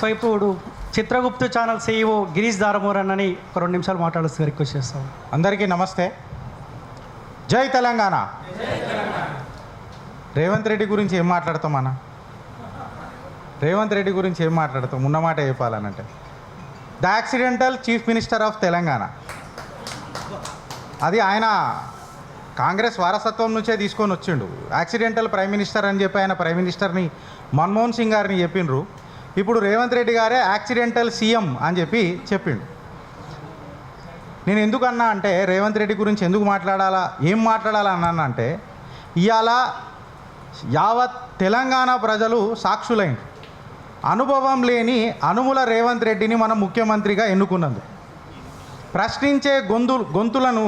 So ఇప్పుడు Chitragupta channel CEO Girish దారమూరన్ అని ఒక రెండు నిమిషాలు మాట్లాడుతూ రిక్వెస్ట్ చేస్తాం. అందరికీ నమస్తే. జై తెలంగాణ. రేవంత్ రెడ్డి గురించి ఏం మాట్లాడతాం అన్న? రేవంత్ రెడ్డి గురించి ఏం మాట్లాడతాం? ఉన్నమాట చెప్పాలనంటే. The accidental chief minister of Telangana. అది ఆయన కాంగ్రెస్ వారసత్వం నుంచే తీసుకొని వచ్చిండు. యాక్సిడెంటల్ ప్రైమ్ మినిస్టర్ అని చెప్పి ఆయన ప్రైమ్ మినిస్టర్ని మన్మోహన్ సింగ్ గారిని చెప్పిండ్రు ఇప్పుడు రేవంత్ రెడ్డి గారే యాక్సిడెంటల్ సీఎం అని చెప్పి చెప్పిండు. నేను ఎందుకన్నా అంటే రేవంత్ రెడ్డి గురించి ఎందుకు మాట్లాడాలా ఏం మాట్లాడాలా అన్నాను అంటే ఇవాళ యావత్ తెలంగాణ ప్రజలు సాక్షులైంది అనుభవం లేని అనుముల రేవంత్ రెడ్డిని మనం ముఖ్యమంత్రిగా ఎన్నుకున్నది ప్రశ్నించే గొంతు గొంతులను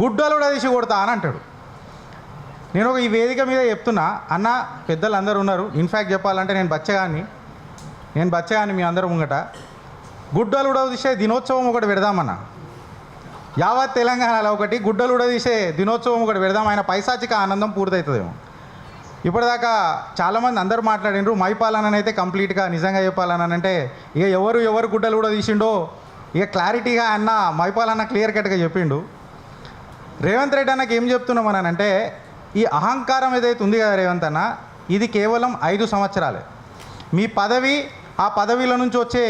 గుడ్డలు తీసి కొడతా అని అంటాడు. నేను ఒక ఈ వేదిక మీద చెప్తున్నా అన్న పెద్దలు అందరూ ఉన్నారు ఇన్ఫ్యాక్ట్ చెప్పాలంటే నేను బచ్చగాన్ని. నేను బచ్చగాన్ని మీ అందరూ ముంగట గుడ్డలు ఉడదీసే దినోత్సవం ఒకటి పెడదామన్న. యావత్ తెలంగాణలో ఒకటి గుడ్డలు ఉడదీసే దినోత్సవం ఒకటి పెడదాం ఆయన పైశాచిక ఆనందం పూర్తవుతుందేమో ఇప్పటిదాకా చాలామంది అందరూ మాట్లాడినరు మైపాలన అయితే కంప్లీట్గా నిజంగా చెప్పాలని అంటే ఇక ఎవరు ఎవరు గుడ్డలు కూడా తీసిండో ఇక క్లారిటీగా అన్న మైపాలన్న క్లియర్ కట్గా చెప్పిండు. రేవంత్ రెడ్డి అన్నకి ఏం చెప్తున్నాం అంటే ఈ అహంకారం ఏదైతే ఉంది కదా రేవంత్ అన్న ఇది కేవలం ఐదు సంవత్సరాలే. మీ పదవి ఆ పదవిలో నుంచి వచ్చే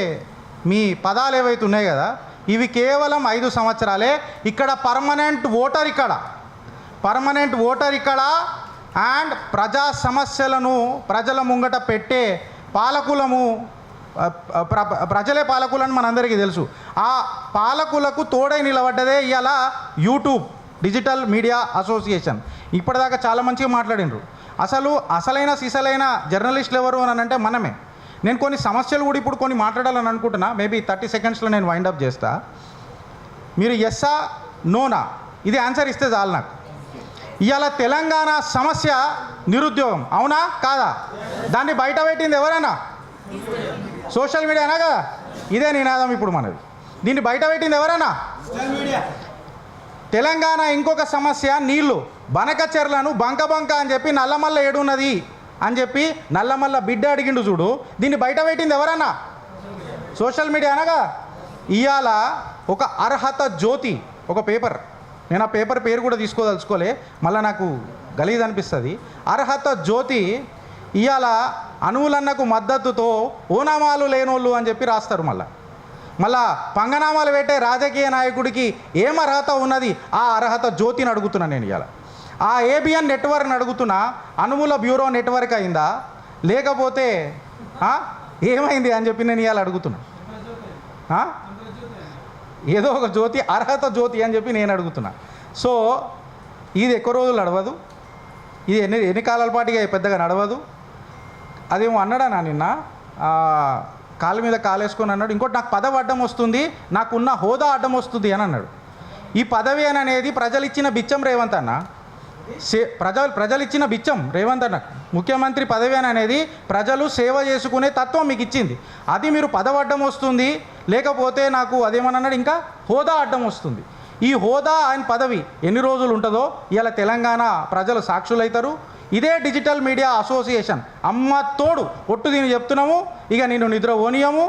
మీ పదాలు ఏవైతే ఉన్నాయి కదా ఇవి కేవలం ఐదు సంవత్సరాలే. ఇక్కడ పర్మనెంట్ ఓటర్ ఇక్కడ. పర్మనెంట్ ఓటర్ ఇక్కడ అండ్ ప్రజా సమస్యలను ప్రజల ముంగట పెట్టే పాలకులము ప్ర ప్రజలే పాలకులని మనందరికీ తెలుసు. ఆ పాలకులకు తోడై నిలబడ్డదే ఇవాళ యూట్యూబ్ డిజిటల్ మీడియా అసోసియేషన్. ఇప్పటిదాకా చాలా మంచిగా మాట్లాడినరు. అసలు అసలైన సిసలైన జర్నలిస్టులు ఎవరు అని అంటే మనమే. నేను కొన్ని సమస్యలు కూడా ఇప్పుడు కొన్ని మాట్లాడాలని అనుకుంటున్నా. మేబీ థర్టీ సెకండ్స్లో నేను వైండప్ చేస్తా. మీరు ఎస్సా నోనా ఇది ఆన్సర్ ఇస్తే చాలు నాకు. ఇవాళ తెలంగాణ సమస్య నిరుద్యోగం. అవునా? కాదా? దాన్ని బయట పెట్టింది ఎవరైనా? సోషల్ మీడియానా కదా? ఇదే నినాదం ఇప్పుడు మనది. దీన్ని బయట పెట్టింది ఎవరైనా? తెలంగాణ ఇంకొక సమస్య నీళ్ళు. బనకచెర్లను బంక బంక అని చెప్పి నల్లమల్ల ఏడున్నది. అని చెప్పి నల్లమల్ల బిడ్డ అడిగిండు చూడు. దీన్ని బయట పెట్టింది ఎవరన్నా? సోషల్ మీడియా అనగా? ఇవాళ ఒక అర్హత జ్యోతి ఒక పేపర్. నేను ఆ పేపర్ పేరు కూడా తీసుకోదలుచుకోలే మళ్ళీ నాకు గలీజ్ అనిపిస్తుంది. అర్హత జ్యోతి ఇవాళ అణువులన్నకు మద్దతుతో ఓనామాలు లేనోళ్ళు అని చెప్పి రాస్తారు మళ్ళా. మళ్ళా పంగనామాలు పెట్టే రాజకీయ నాయకుడికి ఏం అర్హత ఉన్నది? ఆ అర్హత జ్యోతిని అడుగుతున్నాను నేను ఇవాళ ఆ ఏబిఎన్ నెట్వర్క్ని అడుగుతున్నా అనుముల బ్యూరో నెట్వర్క్ అయిందా? లేకపోతే ఏమైంది అని చెప్పి నేను ఇవాళ అడుగుతున్నా. ఏదో ఒక జ్యోతి అర్హత జ్యోతి అని చెప్పి నేను అడుగుతున్నా. సో ఇది ఎక్కువ రోజులు నడవదు. ఇది ఎన్ని ఎన్ని కాలాల పాటిగా పెద్దగా నడవదు. అదేమో అన్నాడా నా నిన్న? కాళ్ళ కాలు మీద కాలేసుకొని అన్నాడు. ఇంకోటి నాకు పదవి అడ్డం వస్తుంది నాకున్న హోదా అడ్డం వస్తుంది అని అన్నాడు. ఈ పదవి అని అనేది ప్రజలు ఇచ్చిన బిచ్చం రేవంత్ అన్న. ప్రజలు ప్రజలు ఇచ్చిన బిచ్చం. రేవంత్ అన్న ముఖ్యమంత్రి పదవి అని అనేది ప్రజలు సేవ చేసుకునే తత్వం మీకు ఇచ్చింది. అది మీరు పదవి అడ్డం వస్తుంది లేకపోతే నాకు అదేమన్నాడు ఇంకా హోదా అడ్డం వస్తుంది. ఈ హోదా ఆయన పదవి ఎన్ని రోజులు ఉంటుందో ఇలా తెలంగాణ ప్రజలు సాక్షులవుతారు ఇదే డిజిటల్ మీడియా అసోసియేషన్. అమ్మ తోడు ఒట్టు దీన్ని చెప్తున్నాము ఇక నేను నిద్ర ఓనియము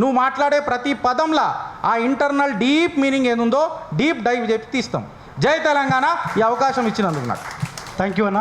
నువ్వు మాట్లాడే ప్రతి పదంలా ఆ ఇంటర్నల్ డీప్ మీనింగ్ ఏదుందో డీప్ డైవ్ చెప్పి తీస్తాం. జై తెలంగాణ ఈ అవకాశం ఇచ్చినందుకు నాకు. థ్యాంక్ యూ అన్న.